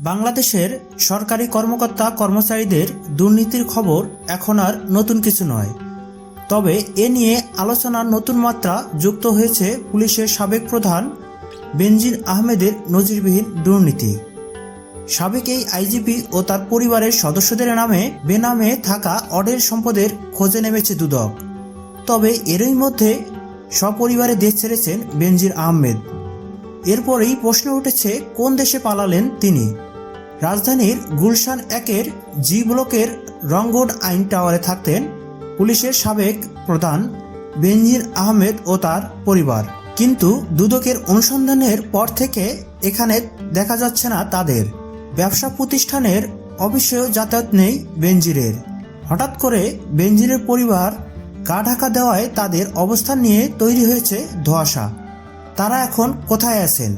বাংলাদেশের সরকারি কর্মকর্তা কর্মচারীদের দুর্নীতির খবর এখন আর নতুন কিছু নয়। তবে এ নিয়ে আলোচনার নতুন মাত্রা যুক্ত হয়েছে পুলিশের সাবেক প্রধান বেনজির আহমেদের নজিরবিহীন দুর্নীতি। সাবেক এই আইজিপি ও তার পরিবারের সদস্যদের নামে বেনামে থাকা অডের সম্পদের খোঁজে নেমেছে দুদক। তবে এরই মধ্যে সপরিবারে দেশ ছেড়েছেন বেনজির আহমেদ। এরপরেই প্রশ্ন উঠেছে, কোন দেশে পালালেন তিনি? রাজধানীর গুলশান একের জি ব্লকের রংগোড আইন টাওয়ারে থাকতেন পুলিশের সাবেক প্রধান বেনজির আহমেদ ও তার পরিবার। কিন্তু দুদকের অনুসন্ধানের পর থেকে এখানে দেখা যাচ্ছে না তাদের। ব্যবসা প্রতিষ্ঠানের অফিসেও যাতায়াত নেই বেনজিরের। হঠাৎ করে বেনজিরের পরিবার গা ঢাকা দেওয়ায় তাদের অবস্থান নিয়ে তৈরি হয়েছে ধোঁয়াশা। তারা এখন কোথায় আছেন?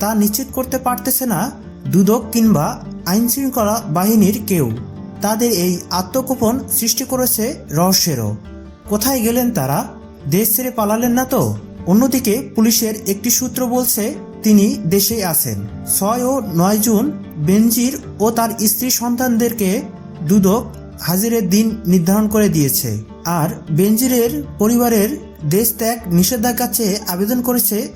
তা নিশ্চিত করতে পারতেছে না দুদক কিংবা আইনশৃঙ্খলা বাহিনীর কেউ। তাদের এই আত্মগোপন সৃষ্টি করেছে রহস্যেরও। কোথায় গেলেন তারা? দেশ ছেড়ে পালালেন না তো? অন্যদিকে পুলিশের একটি সূত্র বলছে, তিনি দেশেই আছেন। ছয় ও নয় জুন বেনজির ও তার স্ত্রী সন্তানদেরকে দুদক হাজিরের দিন নির্ধারণ করে দিয়েছে। আর বেনজিরের পরিবারের দেশ ত্যাগ নিষেধাজ্ঞা চেয়ে আবেদন করেছে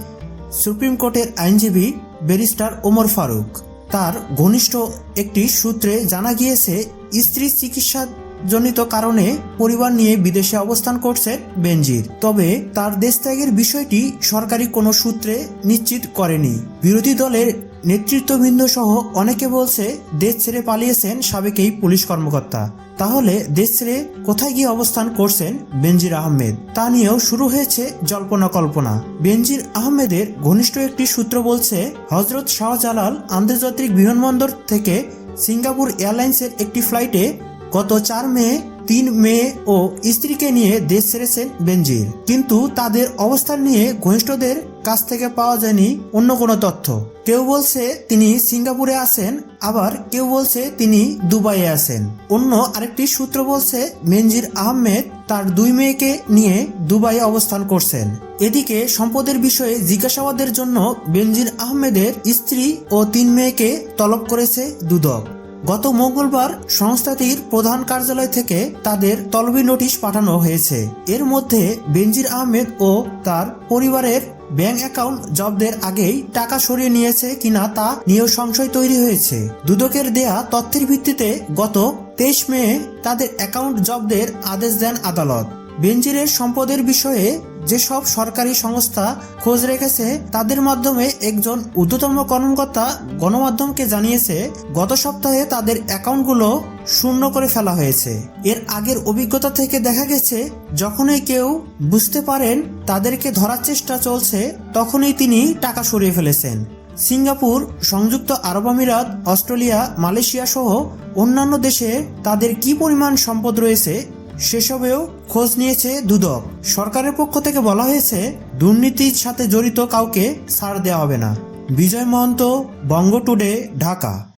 সুপ্রিম কোর্টের আইনজীবী ব্যারিস্টার ওমর ফারুক। তার ঘনিষ্ঠ একটি সূত্রে জানা গিয়েছে, স্ত্রী চিকিৎসা জনিত কারণে পরিবার নিয়ে বিদেশে অবস্থান করছে বেনজির। তবে তার দেশত্যাগের বিষয়টি সরকারি কোনো সূত্রে নিশ্চিত করেনি। বিরোধী দলের নেতৃত্ববৃন্দ সহ অনেকে বলছে দেশ ছেড়ে পালিয়েছেন সাবেক এই পুলিশ কর্মকর্তা। তাহলে দেশ ছেড়ে কোথায় গিয়ে অবস্থান করছেন বেনজির আহমেদ? তা নিয়েও শুরু হয়েছে জল্পনা কল্পনা। বেনজির আহমেদের ঘনিষ্ঠ একটি সূত্র বলছে, হজরত শাহজালাল আন্তর্জাতিক বিমানবন্দর থেকে সিঙ্গাপুর এয়ারলাইন্সের একটি ফ্লাইটে গত চার মে, তিন মেয়ে ও স্ত্রীকে নিয়ে দেশ ছেড়েছেন বেনজির। কিন্তু তাদের অবস্থান নিয়ে ঘনিষ্ঠদের কাছ থেকে পাওয়া যায়নি অন্য কোনো তথ্য। কেউ বলছে তিনি সিঙ্গাপুরে আছেন, আবার কেউ বলছে তিনি দুবাইয়ে আছেন। অন্য আরেকটি সূত্র বলছে বেনজির আহমেদ তার দুই মেয়েকে নিয়ে দুবাইয়ে অবস্থান করছেন। এদিকে সম্পদের বিষয়ে জিজ্ঞাসাবাদের জন্য বেনজির আহমেদের স্ত্রী ও তিন মেয়েকে তলব করেছে দুদক। গত মঙ্গলবার সংস্থাটির প্রধান কার্যালয় থেকে তাদের তলবি নোটিশ পাঠানো হয়েছে। এর মধ্যে বেনজির আহমেদ ও তার পরিবারের ব্যাংক অ্যাকাউন্ট জব্দের আগেই টাকা সরিয়ে নিয়েছে কিনা তা নিয়েও সংশয় তৈরি হয়েছে। দুদকের দেয়া তথ্যের ভিত্তিতে গত তেইশ মে তাদের অ্যাকাউন্ট জব্দের আদেশ দেন আদালত। বেনজিরের সম্পদের বিষয়ে যেসব সরকারি সংস্থা খোঁজ রেখেছে, তাদের মাধ্যমে একজন ঊর্ধ্বতম কর্মকর্তা গণমাধ্যমকে জানিয়েছে, গত সপ্তাহে তাদের অ্যাকাউন্টগুলো শূন্য করে ফেলা হয়েছে। এর আগের অভিজ্ঞতা থেকে দেখা গেছে, যখনই কেউ বুঝতে পারেন তাদেরকে ধরার চেষ্টা চলছে, তখনই তিনি টাকা সরিয়ে ফেলেছেন। সিঙ্গাপুর, সংযুক্ত আরব আমিরাত, অস্ট্রেলিয়া, মালয়েশিয়া সহ অন্যান্য দেশে তাদের কি পরিমাণ সম্পদ রয়েছে সেসবেও খোঁজ নিয়েছে দুদক। সরকারের পক্ষ থেকে বলা হয়েছে, দুর্নীতির সাথে জড়িত কাউকে ছাড় দেওয়া হবে না। বিজয় মহন্ত বঙ্গ টুডে ঢাকা।